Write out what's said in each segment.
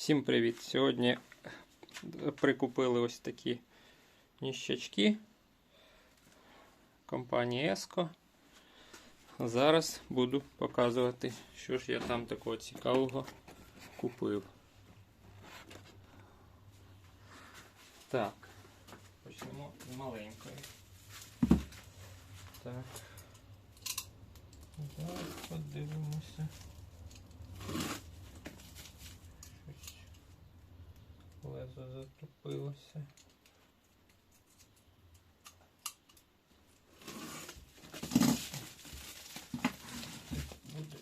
Всім привіт! Сьогодні прикупили ось такі ніщачки компанії Еско. Зараз буду показувати, що ж я там такого цікавого купив. Так, почнемо з маленької. Так. Зараз подивимося. Щось лезо затупилося. Буде.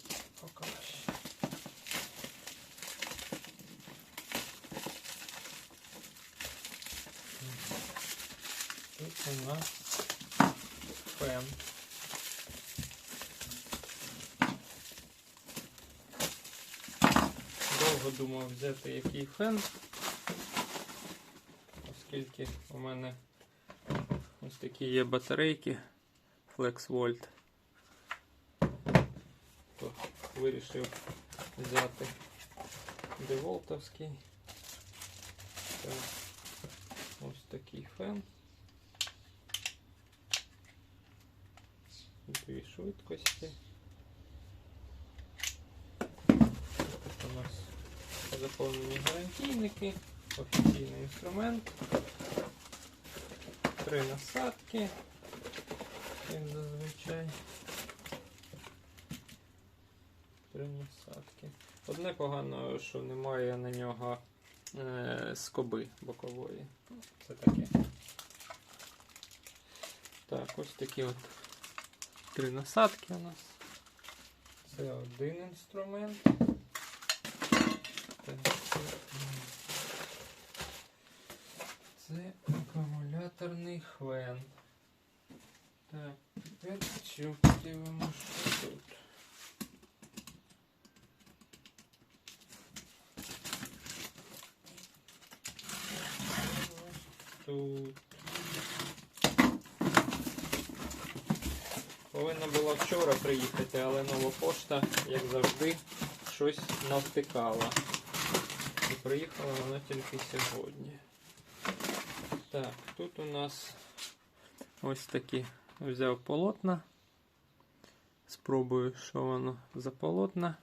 Тут у нас фен. Довго думав взяти який фен, оскільки у мене ось такі є батарейки FlexVolt, то вирішив взяти деволтовський. Це ось такий фен. Дві швидкості. Тут у нас заповнені гарантійники, офіційний інструмент, три насадки, як зазвичай. Три насадки. Одне погано, що немає на нього е, скоби бокової. Це таке. Так, ось такі от три насадки у нас. Це один інструмент. Так, це, м, Це акумуляторний хвен. Так, тепер що подивимося тут. Тут. Повинна була вчора приїхати, але нова пошта, як завжди, щось навтикала. І приїхала вона тільки сьогодні. Так, тут у нас ось такі взяв полотна. Спробую, що воно за полотна.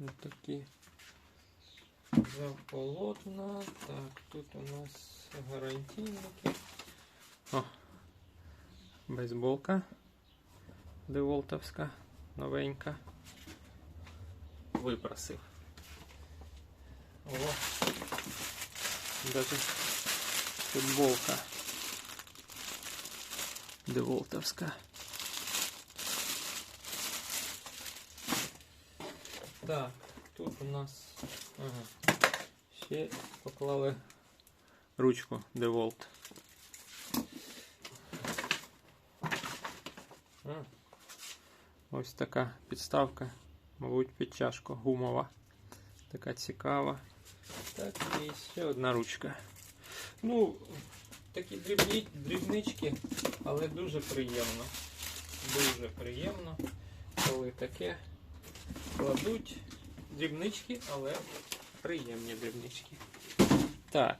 Ось такі. Взяв полотна. Так, тут у нас гарантійники. О, бейсболка деволтовська, новенька. Випросив. О, даже футболка деволтовська. Так, тут у нас ага, ще поклали ручку деволт. Ось така підставка, мабуть, під чашку гумова. Така цікава. Так, і ще одна ручка. Ну, такі дрібні, дрібнички, але дуже приємно. Дуже приємно, коли таке кладуть дрібнички, але приємні дрібнички. Так,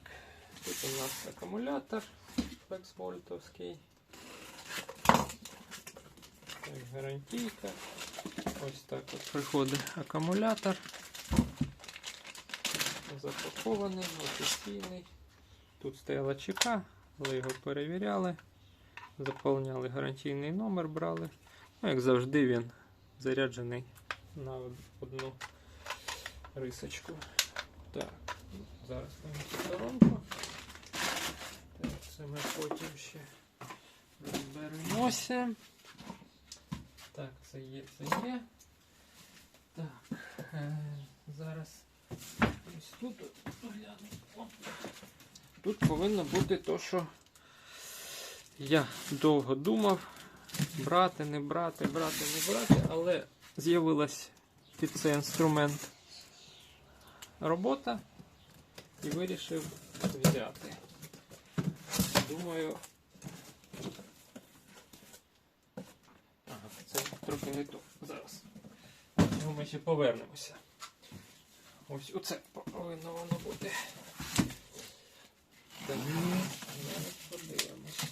тут у нас акумулятор флексвольтовський. Так, гарантійка. Ось так от приходить акумулятор. Запакований, офіційний. Тут стояла чека, але його перевіряли. Заповняли гарантійний номер, брали. Ну, як завжди, він заряджений на одну рисочку. Так, зараз ми сторонку. Так, це ми потім ще розберемося. Так, це є, це є. Так, е, зараз ось тут погляну. Тут повинно бути то, що я довго думав, брати, не брати, брати, не брати, але з'явилась під цей інструмент робота і вирішив взяти. Думаю, Ага, це трохи не то. Зараз. Ми ще повернемося. Ось оце повинно воно бути. Так, зараз подивимось.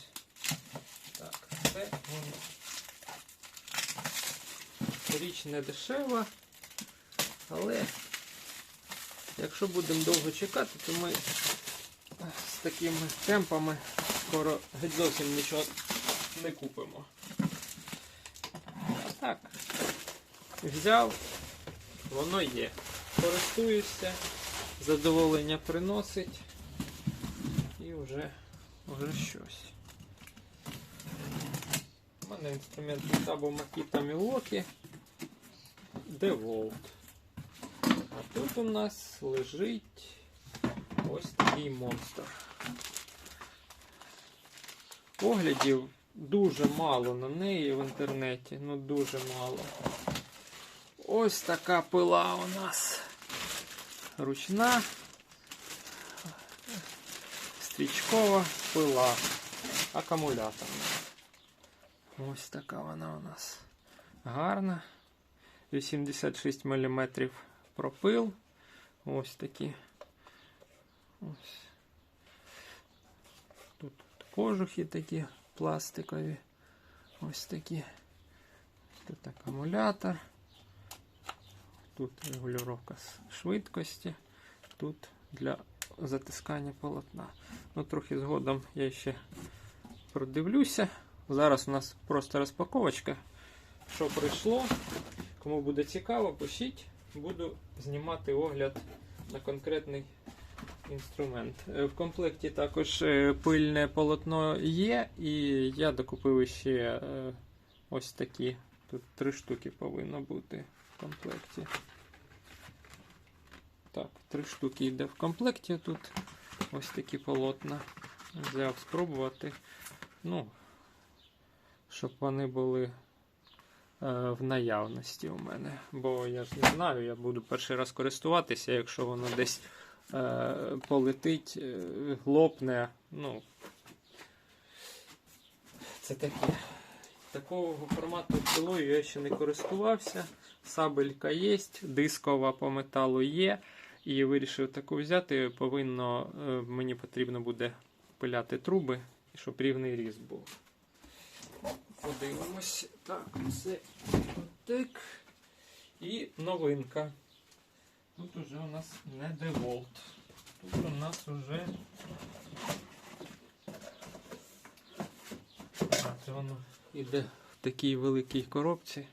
Так, це воно. Річ не дешева, але якщо будемо довго чекати, то ми з такими темпами скоро геть зовсім нічого не купимо. Так, взяв, воно є. Користуюся, задоволення приносить і вже, вже щось. У мене інструмент Tabo Makita Milwaukee DeWalt. А тут у нас лежить ось такий монстр. Оглядів дуже мало на неї в інтернеті, ну дуже мало. Ось така пила у нас ручна стрічкова пила акумуляторна. Ось така вона у нас гарна. 86 мм пропил. Ось такі. Ось. Тут кожухи такі пластикові. Ось такі. Тут акумулятор. Тут регулювання швидкості. Тут для затискання полотна. Ну, трохи згодом я ще продивлюся. Зараз у нас просто розпаковочка. Що прийшло? Кому буде цікаво, пишіть. Буду знімати огляд на конкретний інструмент. Е, В комплекті також е, пильне полотно є, і я докупив ще е, ось такі. Тут три штуки повинно бути в комплекті. Три штуки йде в комплекті тут. Ось такі полотна. Взяв спробувати. Ну, щоб вони були е, в наявності у мене. Бо я ж не знаю, я буду перший раз користуватися, якщо воно десь е, полетить, е, лопне. Ну, це таке. Такого формату пилою я ще не користувався. Сабелька є, дискова по металу є. І вирішив таку взяти. Повинно, е, мені потрібно буде пиляти труби, щоб рівний різ був. Подивимось. Так, це так. І новинка. Тут уже у нас не DeWalt. Тут у нас уже. А, воно йде в такій великій коробці.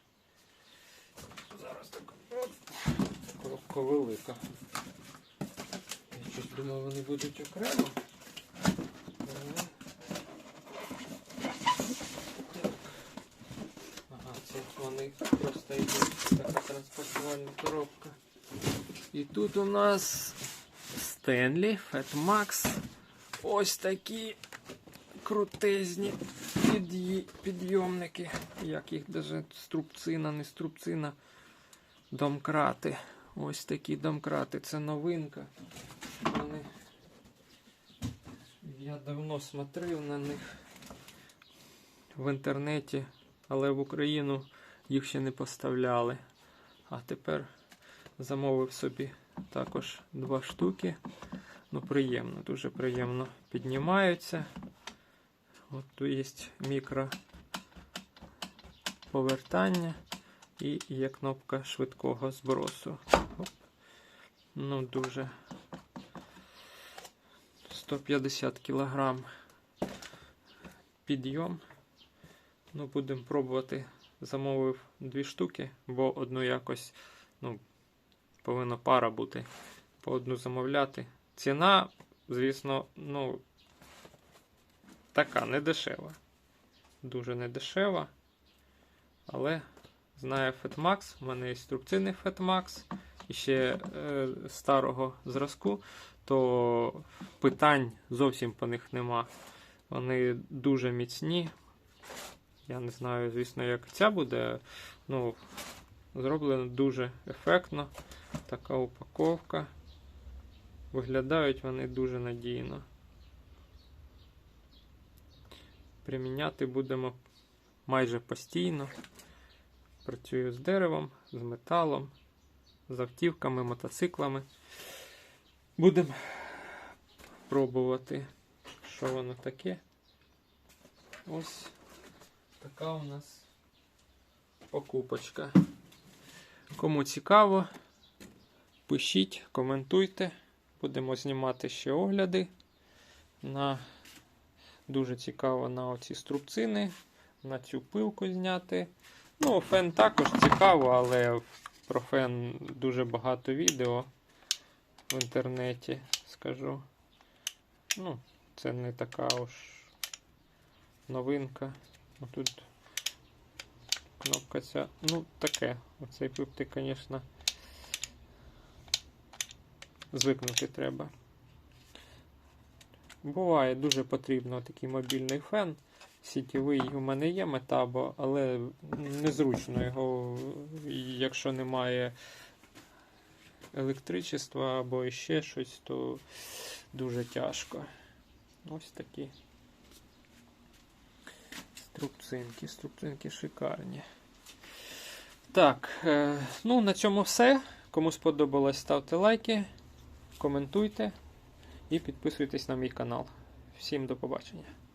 Зараз так. Коробка велика. Думав, вони будуть окремо. Ага, це вони просто йдуть така транспортувальна коробка. І тут у нас Stanley Fat Max. Ось такі крутезні підйомники. Як їх даже струбцина, не струбцина. Домкрати. Ось такі домкрати. Це новинка. Вони... Я давно смотрив на них в інтернеті, але в Україну їх ще не поставляли. А тепер замовив собі також два штуки. Ну, приємно, дуже приємно піднімаються. От тут є мікро повертання і є кнопка швидкого збросу. Оп. Ну, дуже 150 кг підйом. Ну, будемо пробувати. Замовив дві штуки, бо одну якось, ну, повинна пара бути. По одну замовляти. Ціна, звісно, ну, така не дешева. Дуже не дешева. Але знаю FatMax, у мене є інструкційний FatMax і ще е, старого зразку, то питань зовсім по них нема. Вони дуже міцні. Я не знаю, звісно, як ця буде. Ну, зроблено дуже ефектно. Така упаковка. Виглядають вони дуже надійно. Приміняти будемо майже постійно. Працюю з деревом, з металом. з автівками, мотоциклами. Будемо пробувати, що воно таке. Ось така у нас покупочка. Кому цікаво, пишіть, коментуйте. Будемо знімати ще огляди. На... Дуже цікаво на оці струбцини, на цю пилку зняти. Ну, фен також цікаво, але про фен дуже багато відео в інтернеті скажу. Ну, це не така уж новинка. Ну, Тут кнопка ця. Ну, таке. Оцей пиптик, звісно, звикнути треба. Буває дуже потрібно такий мобільний фен. Сітєвий у мене є метабо, але незручно його, якщо немає електричества або ще щось, то дуже тяжко. Ось такі струбцинки, струбцинки шикарні. Так, е, ну на цьому все. Кому сподобалось, ставте лайки, коментуйте і підписуйтесь на мій канал. Всім до побачення.